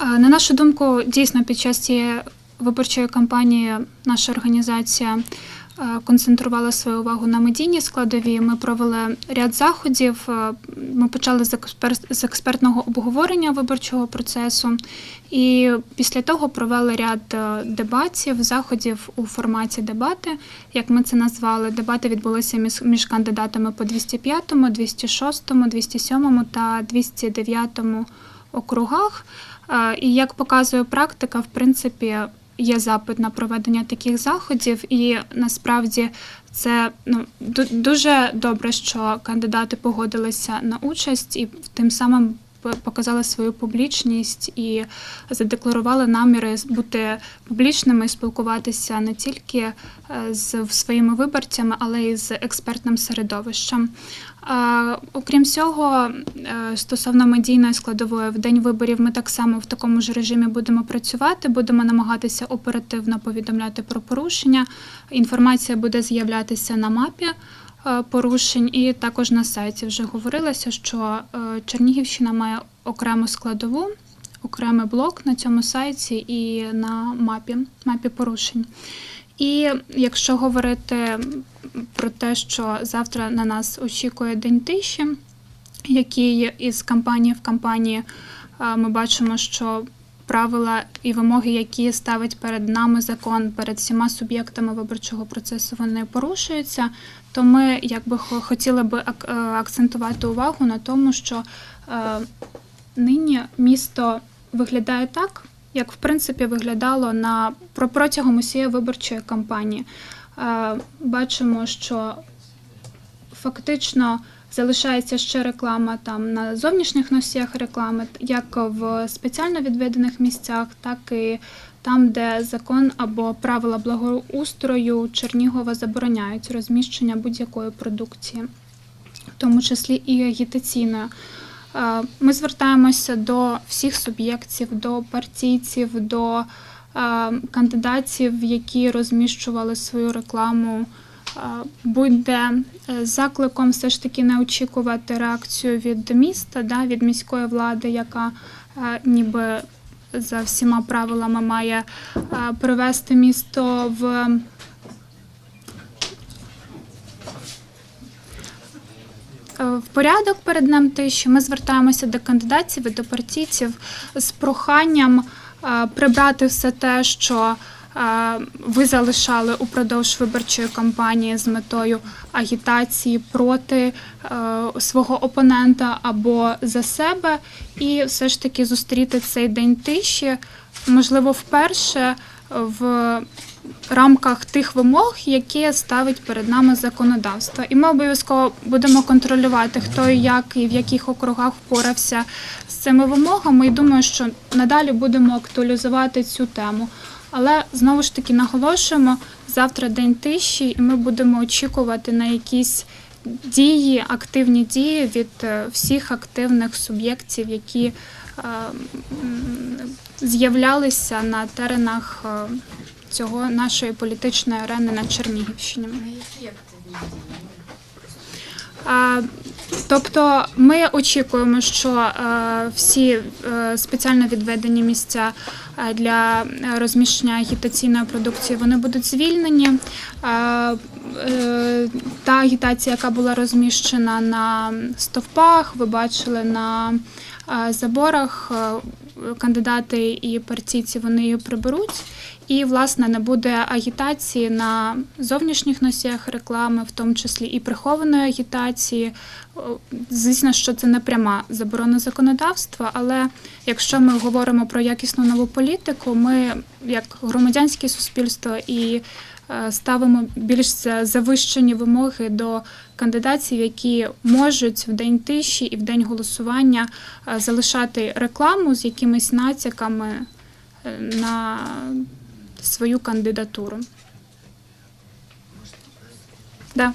На нашу думку, дійсно під час цієї виборчої кампанії наша організація концентрувала свою увагу на медійній складові. Ми провели ряд заходів. Ми почали з експертного обговорення виборчого процесу, і після того провели ряд дебатів, заходів у форматі дебати, як ми це назвали. Дебати відбулися між кандидатами по 205, 206, 207 та 209 округах. Е, І як показує практика, в принципі, є запит на проведення таких заходів, і насправді це ну дуже добре, що кандидати погодилися на участь і тим самим показали свою публічність і задекларували наміри бути публічними спілкуватися не тільки е, з своїми виборцями, але й з експертним середовищем. Окрім цього, е, стосовно медійної складової, в день виборів ми так само в такому ж режимі будемо працювати, будемо намагатися оперативно повідомляти про порушення. Інформація буде з'являтися на мапі е, порушень, і також на сайті вже говорилося, що е, Чернігівщина має окрему складову, окремий блок на цьому сайті і на мапі, мапі порушень. І якщо говорити про те, що завтра на нас очікує день тиші, який із кампанії в кампанії ми бачимо, що правила і вимоги, які ставить перед нами закон, перед всіма суб'єктами виборчого процесу, вони порушуються. То ми якби хо- хотіли би е, акцентувати увагу на тому, що е, нині місто виглядає так, як в принципі виглядало на протягом усієї виборчої кампанії. Е, Бачимо, що фактично залишається ще реклама там на зовнішніх носіях реклами, як в спеціально відведених місцях, так і там, де закон або правила благоустрою Чернігова забороняють розміщення будь-якої продукції, в тому числі і агітаційної. Е, Ми звертаємося до всіх суб'єктів, до партійців, до е, кандидатів, які розміщували свою рекламу. Е, Буде е, закликом все ж таки не очікувати реакцію від міста, да, від міської влади, яка ніби за всіма правилами має привести місто в в порядок перед ним тиші ми звертаємося до кандидатів і до партійців з проханням е, прибрати все те, що е, ви залишали упродовж виборчої кампанії з метою агітації проти е, свого опонента або за себе, і все ж таки зустріти цей день тиші, можливо, вперше в рамках тих вимог, які ставить перед нами законодавство. І ми обов'язково будемо контролювати, хто і як і в яких округах впорався з цими вимогами. І думаю, що надалі будемо актуалізувати цю тему. Але знову ж таки наголошуємо, завтра день тиші, і ми будемо очікувати на якісь дії, активні дії від е, всіх активних суб'єктів, які е, з'являлися на теренах е, цього нашої політичної арени на Чернігівщині. А, Тобто ми очікуємо, що е, всі е, спеціально відведені місця е, для розміщення агітаційної продукції вони будуть звільнені. Та агітація, яка була розміщена на стовпах, ви бачили на заборах, кандидати і партійці вони її приберуть. І, власне, не буде агітації на зовнішніх носіях реклами, в тому числі і прихованої агітації. Звісно, що це не пряма заборона законодавства, але якщо ми говоримо про якісну нову політику, ми, як громадянське суспільство, і ставимо більш завищені вимоги до кандидатів, які можуть в день тиші і в день голосування е, залишати рекламу з якимись натяками е, на свою кандидатуру. Да.